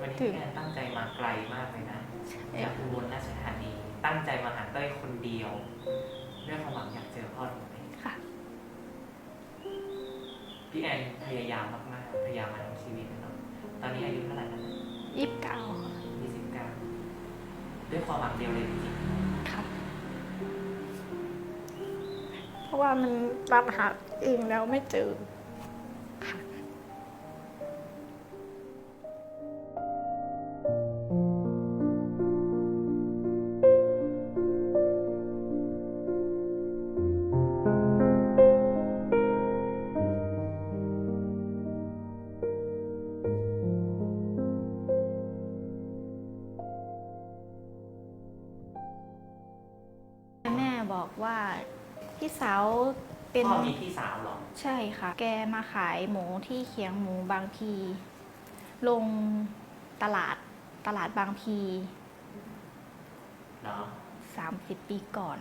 วันนี้ถึงพี่แอนตั้งใจมาไกลมากเลยนะจากอุบลราชธานีตั้งใจมาหาเต้ยคนเดียวด้วยความหวังอยากเจอพ่อถูกไหมค่ะ พี่แอนพยายามมากๆพยายามมาทั้งชีวิตเลยเนาะตอนนี้อายุเท่าไหร่แล้วนะยี่สิบเก้ายี่สิบเก้าด้วยความหวังเดียวเลยจริงค่ะ เพราะว่ามันตามหาเองแล้วไม่เจอ สาวเป็นพ่อมีพี่สาวเหรอ ใช่ค่ะ แกมาขายหมูที่เคียงหมูบางพี ลงตลาดตลาดบางพีเหรอ30 ปีก่อน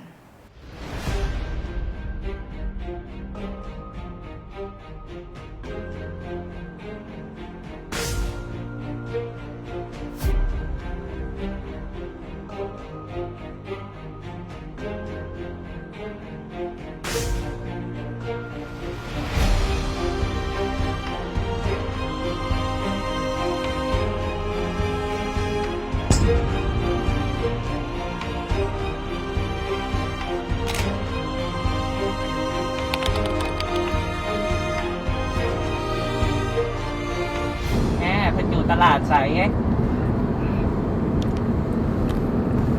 ใสไง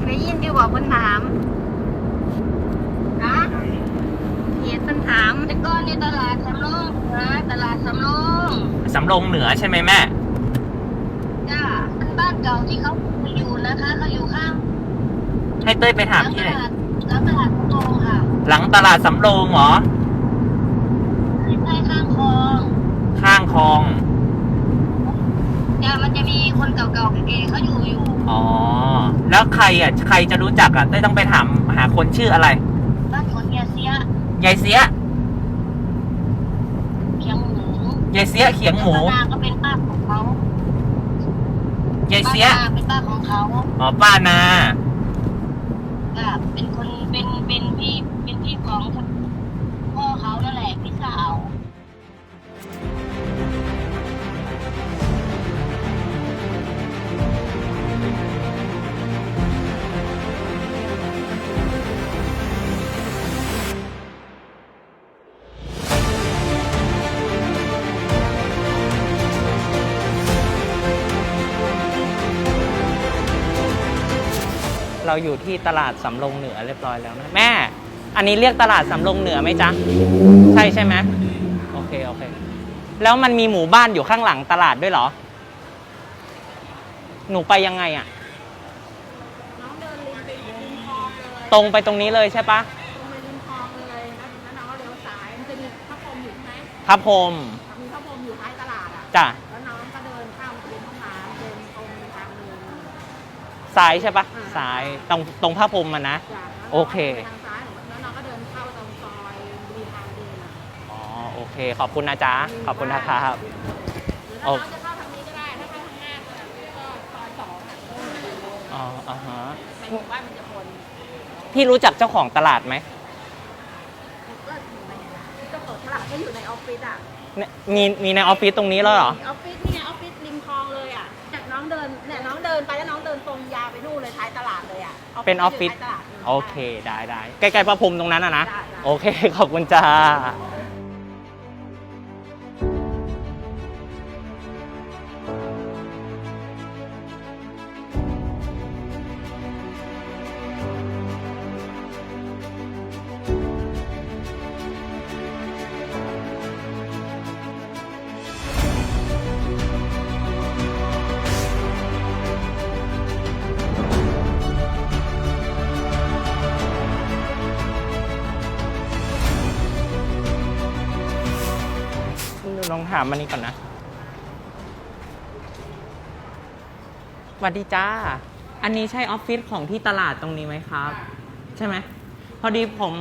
ได้ยินที่บอกคนถามนะเหตุคนถามแต่ก่อนในตลาดสำโรงนะตลาดสำโรงสำโรงเหนือใช่ไหมแม่จ้าเป็นบ้านเก่าที่เขาอยู่นะคะเขาอยู่ข้างให้เต้ยไปหถามลัที่ตไหนลาดหลังตลาดสำโรงค่ะ หลังตลาดสำโรงเหรอใกล้ๆข้างคลอง ข้างคลอง จ้ามันจะมีคนเก่าๆแก่ๆเขาอยู่อยู่อ๋อ แล้วใครอะ ใครจะรู้จักอะเต้ยต้องไปถามหาคนชื่ออะไร บ้านคนเฮียเสียยายเสีย เขียงหมูยายเสียเขียงหมูป้านาก็เป็นป้าของเขายายเสีย ป้านาเป็นป้าของเขาอ๋อ ป้านาจ้าเป็นคนเป็นเป็นพี่เป็นพี่ของพ่อเขานั่นแหละพี่สาว เราอยู่ที่ตลาดสำโรงเหนือเรียบร้อยแล้วนะแม่ อันนี้เรียกตลาดสำโรงเหนือไหมจ๊ะ ใช่ใช่ไหมโอเคโอเค แล้วมันมีหมู่บ้านอยู่ข้างหลังตลาดด้วยเหรอ หนูไปยังไงอะน้องเดินริมไปริมคลองเลยตรงไปตรงนี้เลยใช่ปะตรงไปริมคลองเลยแล้วแล้วน้องก็เลี้ยวซ้ายมันจะมีพระพรหมอยู่ใช่ไหมพระพรหมมีพระพรหมอยู่ท้ายตลาดอะจ้ะ ซ้ายใช่ปะอ่า ซ้ายตรงตรงพระพรหมมันนะจากนั้นโอเค ไปทางซ้ายแล้วน้องก็เดินเข้าตรงซอยมีทางเดินอะอ๋อโอเค ขอบคุณนะจ๊ะขอบคุณนะครับ หรือถ้าโอน้องจะเข้าทางนี้ก็ได้ ถ้าเข้าทางหน้าก็ก็ซอยสองอะอ๋ออ่าฮะในหมู่บ้านมันจะคน พี่รู้จักเจ้าของตลาดไหมก็อยู่ในเจ้าของตลาดก็อยู่ในออฟฟิศอะเนี่ยมีมีในออฟฟิศตรงนี้แล้วเหรอออฟฟิศนี่ไงออฟฟิศ ดินไปแล้วน้องเดินตรงยาวไปนู่นเลยท้ายตลาดเลยอะเป็นออฟฟิศ ท้ายตลาดลยโอเค ได้ได้ใกล้ๆพระพรหมตรงนั้นอะนะ ได้ได้ โอเค ขอบคุณจ้า ถามมันนี้ก่อนนะสวัสดีจ้า อันนี้ใช่ออฟฟิศของที่ตลาดตรงนี้ไหมครับ ใช่ไหม พอดีผม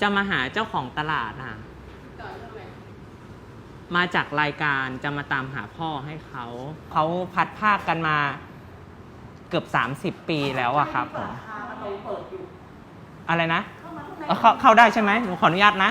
จะมาหาเจ้าของตลาดอะ มาจากรายการจะมาตามหาพ่อให้เขา เขาพัดภาคกันมาเกือบ 30 ปีแล้วอะครับผม อะไรนะเอ่อเข้าเข้าได้ใช่ไหมหนูขออนุญาตนะ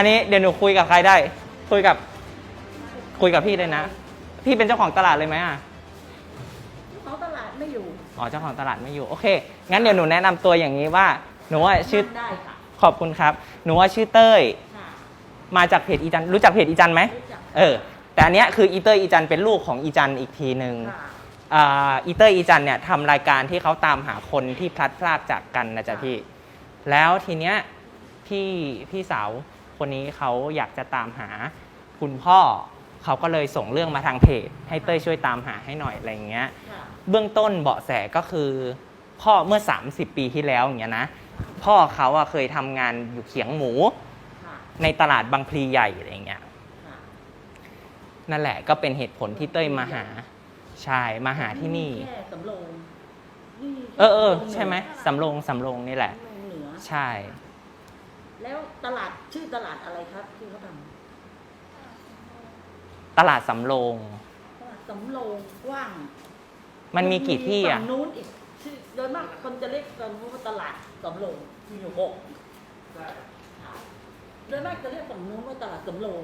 อันนี้เดี๋ยวหนูคุยกับใครได้ คุยกับ คุยกับพี่เลยนะ พี่เป็นเจ้าของตลาดเลยไหมอะ เขาตลาดไม่อยู่อ๋อเจ้าของตลาดไม่อยู่ โอเค งั้นเดี๋ยวหนูแนะนำตัวอย่างนี้ว่า หนูว่าชื่อได้ค่ะขอบคุณครับ หนูว่าชื่อเต้ย ค่ะมาจากเพจอีจัน รู้จักเพจอีจันไหม รู้จักเออ แต่อันเนี้ยคืออีเตอร์อีจันเป็นลูกของอีจันอีกทีหนึ่ง ค่ะ อ่าอีเตอร์อีจันเนี่ยทำรายการที่เขาตามหาคนที่พลัดพรากจากกันนะจ๊ะพี่ แล้วทีเนี้ยพี่พี่สาว คนนี้เขาอยากจะตามหาคุณพ่อ เขาก็เลยส่งเรื่องมาทางเพจ ให้เต้ยช่วยตามหาให้หน่อยอะไรอย่างเงี้ยค่ะเบื้องต้นเบาะแสก็คือพ่อเมื่อ 30 ปีที่แล้วอย่างเงี้ยนะ พ่อเขาอะเคยทำงานอยู่เขียงหมูค่ะในตลาดบางพลีใหญ่อะไรเงี้ยค่ะนั่นแหละก็เป็นเหตุผลที่เต้ยมาหา ใช่มาหาที่นี่ แค่สำโรงนี่เออเออใช่ไหมสำโรงสำโรงนี่แหละ สำโรงเหนือใช่ แล้วตลาดชื่อตลาดอะไรครับที่เขาทตลาดสำโรงำตลาดสำโรงกว้างมันมีกี่ที่อะ ฝั่งนู้นอีกชื่อโดยมากคนจะเรียกกันว่าตลาดสำโรงมีอยู่หกค่ะโดยมากจะเรียกฝั่งนู้นว่าตลาดสำโรง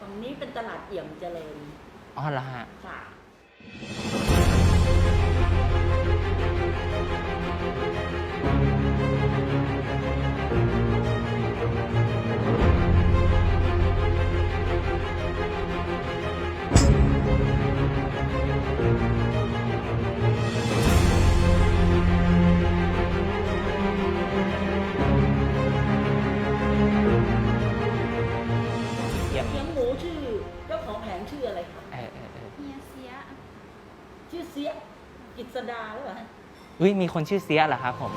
ฝั่งนี้เป็นตลาดเอี่ยมเจริญอ๋อเหรอฮะ ค่ะ องแผงชื่ออะไรครับเออเออเออเฮียเสียชื่อเสียกิษดาหรือเปล่าฮะอุ้ยมีคนชื่อเสียเหรอครับผม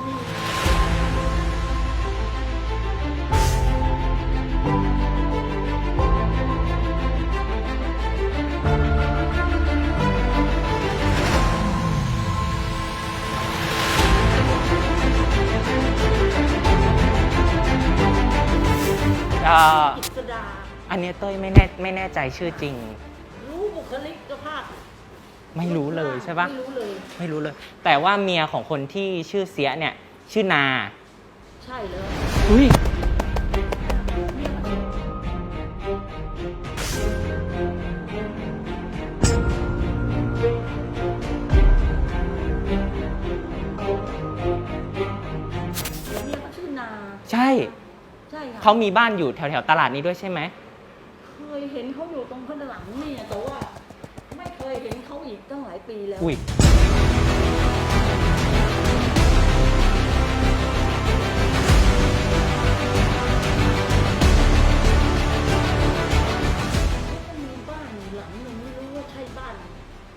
เอ่อกิษดาอันเนี้ยเต้ยไม่แน่ไม่แน่ใจชื่อจริง รู้บุคลิกภาพไม่รู้เลยใช่ปะไม่รู้เลย ไม่รู้เลย แต่ว่าเมียของคนที่ชื่อเสียเนี่ย ชื่อนา ใช่เลยอุ้ยเนี่ยเขาชื่อนา ใช่ ใช่ค่ะเขามีบ้านอยู่แถวแถวๆตลาดนี้ด้วยใช่ไหม เคยเห็นเขาอยู่ตรงข้างหลังนี่แต่ว่าไม่เคยเห็นเขาอีกตั้งหลายปีแล้ว อุ้ยก็มีบ้านหลังหนึงไม่รู้ว่าใช่บ้าน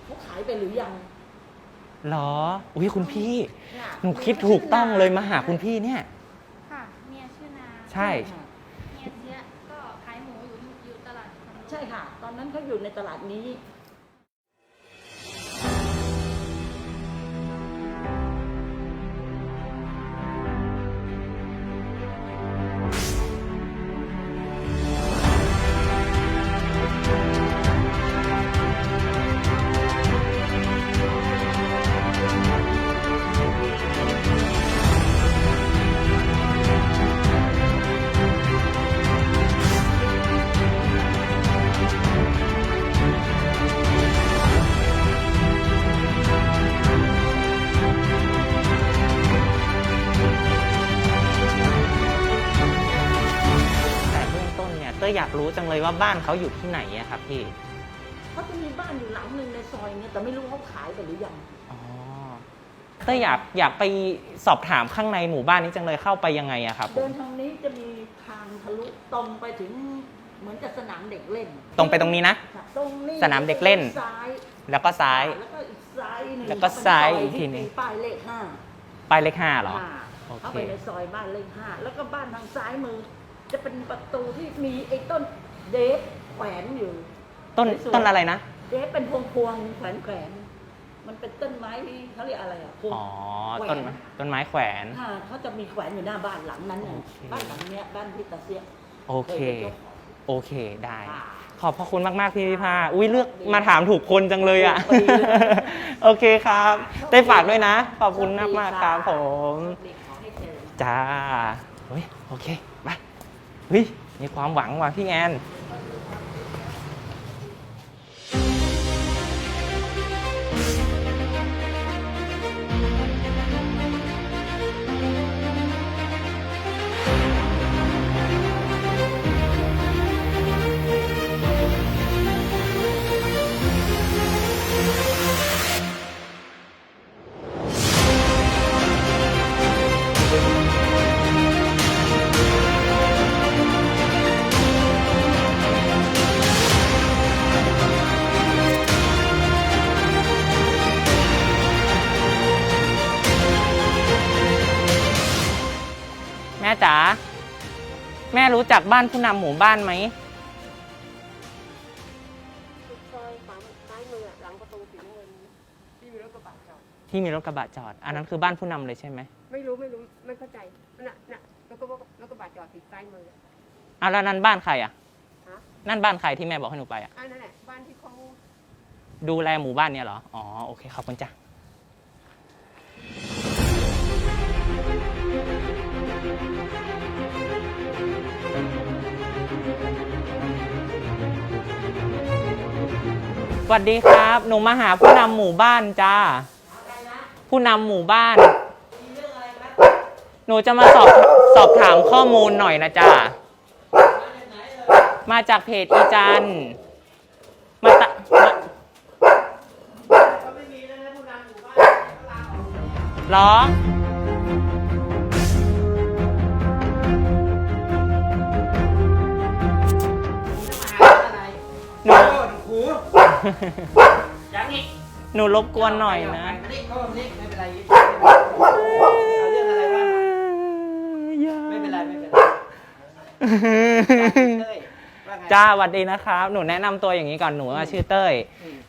เขาขายไปหรือยังเหรอ อุ้ยคุณพี่ค่ะหนูคิดถูกต้องเลยมาหาคุณพี่เนี่ย ค่ะเมียชื่อนาใช่ ค่ะเฮียเสียก็ขายหมูอยู่อยู่ตลาดสำโรงใช่ค่ะ ตอนนั้นเขาอยู่ในตลาดนี้ จังเลยว่าบ้านเขาอยู่ที่ไหนอะครับพี่เขาจะมีบ้านอยู่หลังหนึ่งในซอยเนี่ยแต่ไม่รู้เขาขายไปหรือยังอ๋อเต้ยอยากอยากไปสอบถามข้างในหมู่บ้านนี้จังเลยเข้าไปยังไงอะครับผเดิมนทางนี้จะมีทางทะลุตรงไปถึงเหมือนกับสนามเด็กเล่นตรงไปตรงนี้นะ ค่ะตรงนี้สนามเด็กเล่น ซ้ายแล้วก็ซ้าย แล้วก็อีกซ้ายหนึ่งแล้วก็ซ้ายเป็นซอีกทีหนึ่งมีป้ายเลขห้าป้ายเลขห้าเหรออ่าโอเค เข้าไปในซอยบ้านเลขห้าแล้วก็บ้านทางซ้ายมือ จะเป็นประตูที่มีไอ้ต้น เดฟแขวนอยู่ต้นสวยๆต้นอะไรนะ เดฟเป็นพวงพวงๆแขวนแขวนๆมันเป็นต้นไม้ที่เขาเรียกอะไรอะพวง อ๋อ แขวน ต้นไม้ต้นไม้แขวน ค่ะเขาจะมีแขวนอยู่หน้าบ้านหลังนั้นน่ะโอเค บ้านหลังเนี้ยบ้านพี่ตาเสียโอเคยเป็นจ้าของ โอเคได้ ค่ะขอบพระคุณมากๆพี่วิภาอุ้ยเลือกมาถามถูกคนจังเลยอะพอดีเลย โอเคครับ ได้ฝากด้วยนะ ขอบคุณมากมากๆครับผมขอให้เจอ จ้าเฮ้ยโอเค ไปเฮ้ย มีความหวังว่ะพี่แอน จ๋าแม่รู้จักบ้านผู้นำหมู่บ้านไหมซอยขวาซ้ายมือหลังประตูสีน้ำเงินที่มีรถกระบะจอดที่มีรถกระบะจอด อันนั้นคือบ้านผู้นำเลยใช่ไหมไม่รู้ไม่รู้ไม่เข้าใจน่ะน่ะรถกระบะรถกระบะจอดติดซ้ายมืออะแล้วนั่นบ้านใครอะฮะ นั่นบ้านใครที่แม่บอกให้หนูไปอะอันนั้นแหละบ้านที่เขาดูแลหมู่บ้านเนี่ยเหรออ๋อโอเคขอบคุณจ้ะ สวัสดีครับ หนูมาหาผู้นำหมู่บ้านจ้า ผู้นำหมู่บ้าน หนูจะมาสอบสอบถามข้อมูลหน่อยนะจ้า มาจากเพจอีจัน มาตะมาเหรอ ยังอีกหนูรบกวนหน่อยนะนี่ก็นี่ไม่เป็นไรเอาเรื่องอะไรบ้างไม่เป็นไรไม่เป็นไรเต้ยว่าไงจ้าสวัสดีนะครับ หนูแนะนำตัวอย่างนี้ก่อนหนูว่าชื่อเต้ย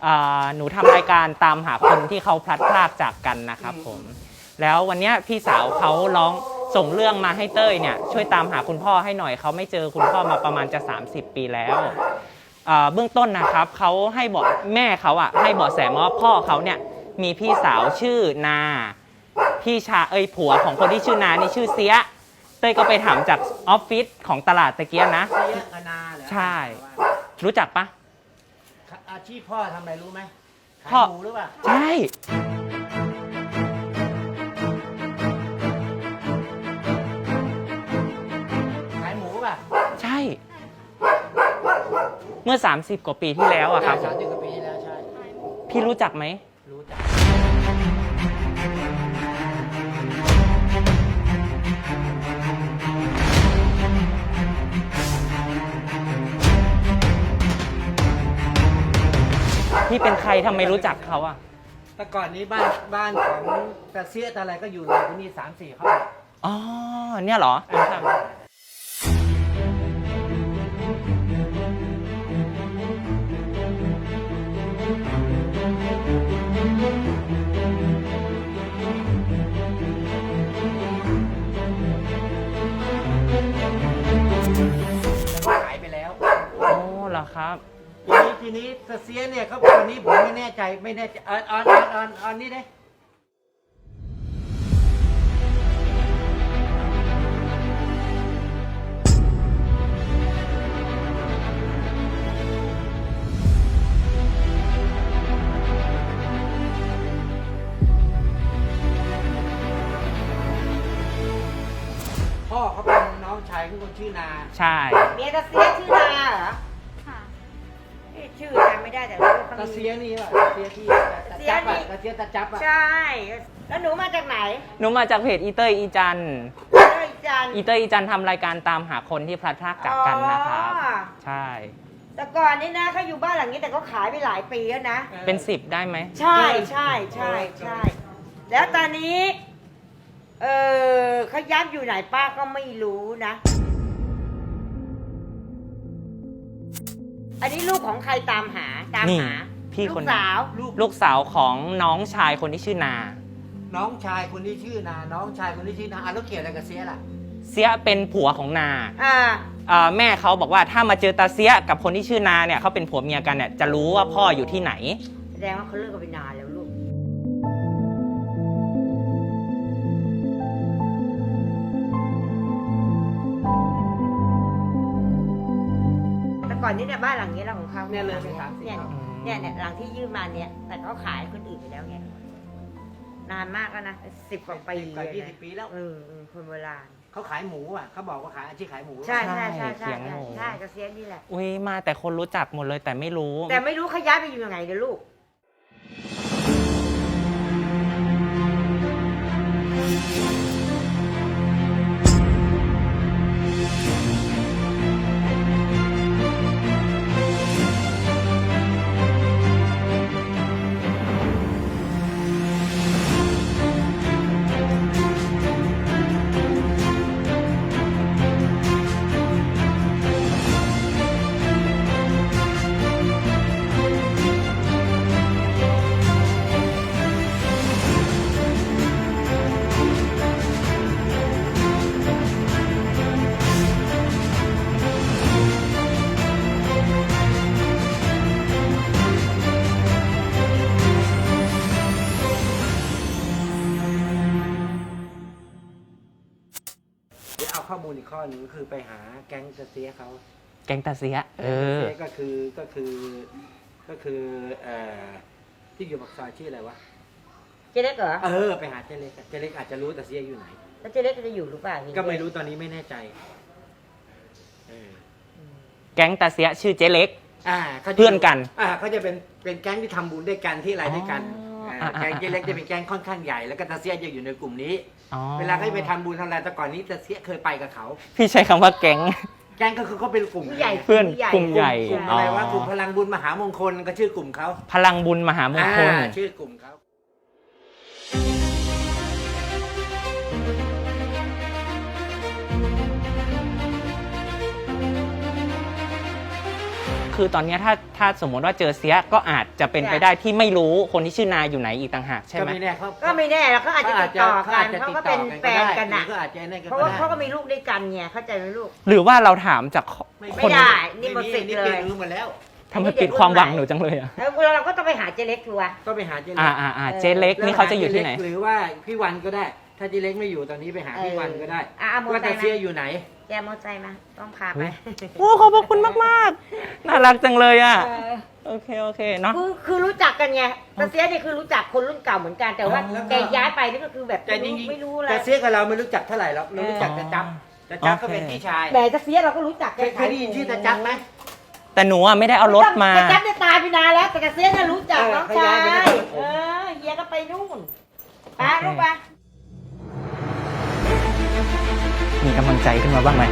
อ่าหนูทำรายการตามหาคนที่เขาพลัดพรากจากกันนะครับผม แล้ววันเนี้ยพี่สาวเขาร้องส่งเรื่องมาให้เต้ยเนี่ยช่วยตามหาคุณพ่อให้หน่อยเขาไม่เจอคุณพ่อมาประมาณจะ 30 ปีแล้วอ่า เบื้องต้นนะครับเขาให้บอกแม่เขาอะให้บาะแสมาว่าพ่อเขาเนี่ยมีพี่สาวชื่อนาพี่ชาเอ้ยผัวของคนที่ชื่อนานี่ชื่อเสีย เต้ยก็ไปถามจากออฟฟิศของตลาดตะเกียนะเสียอนาเหรอใช่ รู้จักปะ อาชีพพ่อทำอะไรรู้ไหมขายพ่อ หมูหรือเปล่า ใช่ มื่อ 30 กว่าปีที่แล้วอะครับ สามสิบกว่าปีที่แล้วใช่พี่รู้จักไหม รู้จักพี่เป็นใครทำไมรู้จักเขาอะแต่ก่อนนี้บ้านบ้านของตาเสียตาอะไรก็อยู่เลยที่นี่สามสี่ห้องอ๋อเนี่ยเหรอแล้ ทีนี้ทีนี้ตาเสียเนี่ยเขาตอนนี้ผมไม่แน่ใจไม่แน่ใจเออนออนออนออนออนนี่ได้พ่อเขาเป็นน้องชายของคนชื่อนา ใช่ เมียตาเสียชื่อนาเหรอค่ะเอ๊ะ ชื่อจำไม่ได้แต่รู้ว่าตาเขาเสีมี ยนี่ว่ะตาเสียที่ตาเสียจับนี่อะตาเสียตาจับอะใช่ แล้วหนูมาจากไหนหนูมาจากเพจอีเตอร์อีจันเอ้ยจันอีเตอร์อีจันทำรายการตามหาคนที่พลัดพรากจากกันนะครับ อ๋อใช่ แต่ก่อนนี่นะเขาอยู่บ้านหลังนี้แต่เขาขายไปหลายปีแล้วนะ เป็นสิบได้ไหม ใช่ใช่ใช่ใช่ แล้วตอนนี้ เออเขาย้ายอยู่ไหนป้าก็ไม่รู้นะ อันนี้ลูกของใครตามหาตามนี่หาพี่ลูคนกนี้สาวลูกสาวของน้องชายคนที่ชื่อนา น้องชายคนที่ชื่อนา น้องชายคนที่ชื่อนาอะแล้วเกี่ยวอะไรกับเสียล่ะ เสียเป็นผัวของนาอ่า เอ่อแม่เขาบอกว่าถ้ามาเจอตาเสียกับคนที่ชื่อนาเนี่ยเขาเป็นผัวเมียกันเนี่ยจะรู้ว่าพ่ออยู่ที่ไหน แสดงว่าเขาเลิกกันไปนาน อนนี้เนี่ยบ้านหลังนี้เราของเขาเนี่ยเลยไปถามสิเนี่ยเขาเนี่ยเนี่ยหลังที่ยืมมาเนี่ย แต่เขาขายคนอื่นไปแล้วไงนานมากแล้วนะสิบกว่าปีกว่าเลยยี่นะสิบปีแล้ว เออเออคนโบราณเขาขายหมูอะเขาบอกว่าขายอาชีพขายหมู ใช่ใช่ใช่ใช่ใช่เขียงใช่หมูใช่กระเซียนนี่แหละ อุ้ยมาแต่คนรู้จักหมดเลยแต่ไม่รู้ แต่ไม่รู้เขาย้ายไปอยู่ยังไงเดี๋ยวลูก หนึ่งก็คือไปหาแก๊งเสียเขาแกงตาเสีย เออเสียก็คือก็คือก็คือเอ่อที่อยู่ปากซอยชื่ออะไรวะเจ๊เล็กเหรอเออไปหาเจเล็กอะเจเล็กอาจจะรู้แต่เสียอยู่ไหน แล้วเจ๊เล็กจะอยู่หรือเปล่าก็ไม่รู้ตอนนี้ไม่แน่ใจเออแกงตาเสียชื่อเจ๊เล็ก อ่าขาจะเพื่อนกันอ่าเขาจะเป็นเป็นแก๊งที่ทำบุญด้วยกันที่อะไรด้วยกันอ๋ออ่าอ่า แก๊งอ่าเจเล็กจะเป็นแก๊งค่อนข้างใหญ่แล้วก็ตาเสียจะอยู่ในกลุ่มนี้อ๋อ เวลาเขาไปทำบุญทำอะไรแต่ก่อนนี้ตาเสียเคยไปกับเขา พี่ใช้คำว่าแก๊ง แก๊งก็คือเขาเป็นกลุ่มผู้ใหญ่ เพื่อนผู้ใหญ่กลุ่มใหญ่กลุ่มอะไรวะกลุ่มพลังบุญมหามงคลก็ชื่อกลุ่มเขาพลังบุญมหามงคล อ่าชื่อกลุ่มเขา คือตอนเนี้ยถ้าถ้าสมมติว่าเจอเสียก็อาจจะเป็นไปได้ที่ไม่รู้คนที่ชื่อนาอยู่ไหนอีกต่างหากใช่ก็ไหม ไม่แน่เขาก็ไม่แน่แล้วเขาอาจจะติดต่อกันจะเขาติดก็ต่เป็อนแฟนกันได้นะหรือก็อาจจะนั่นก็เพราะว่าได้เขาก็มีลูกด้วยกันไงเข้าใจไหมลูก หรือว่าเราถามจากไม่คไม่นได้ นี่หมดสิทธิ์นี่เลเปลี่ยยนรู้หมดแล้ว ทำให้ปิดความหวังหนูจังเลยอะแล้วเราก็ต้องไปหาเจ๊เล็กดูอะก็ไปหาเจเล็อ่ากอ่าอ่าเจ๊เล็กนี่เขาจะอยู่ที่ไหน หรือว่าพี่วันก็ได้ ถ้าเจเล็กไม่อยู่ตอนนี้ไปหาพี่วันก็ได้อะเอามอว่าเตอตาร์ไซเสียค์อยู่ไหนมา แกมอเตอร์ไซค์มา ต้องพาไปโอ้ขอบพระคุณมากมากๆ น่ารักจังเลยอะ โอเค โอเคเนาะ คือคือรู้จักกันไงตาเสียนี่คือรู้จักคนรุ่นเก่าเหมือนกันแต่ว่าอ๋อแล้วก็ แกย้ายไปนี่ก็คือแบบแต่ไม่จรู้ริงไม่รู้อะไรแต่เสียกับเราไม่รู้จักเท่าไหร่หรอกเรารู้จักแต่จับแต่จับก็โอเคเป็นพี่ชายแต่ตาเสียเราก็รู้จักเคยเคยได้ยินชื่อแต่จับไหม แต่หนูอะไม่ได้เอารถมา แต่จับได้ตายไปนานแล้วแต่ตาเสียน่ะรู้จักเออน้องเขาชาย้ายยไปนครปฐม เออเฮียก็ไปนู่นไปลูกไป มีกำลังใจขึ้นมาบ้างไหม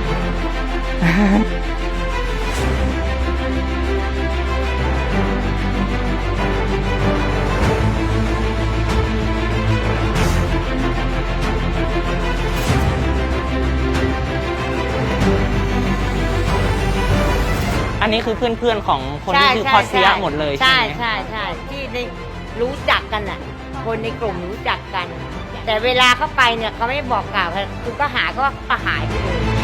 อันนี้คือเพื่อนๆของคนที่ชื่อพอเสียหมดเลยใช่ใช่ไหมใช่ใช่ที่ได้รู้จักกันน่ะ คนในกลุ่มรู้จักกัน แต่เวลาเขาไปเนี่ยเขาไม่บอกกล่าวกันคือก็หาก็ก็หายไปเลย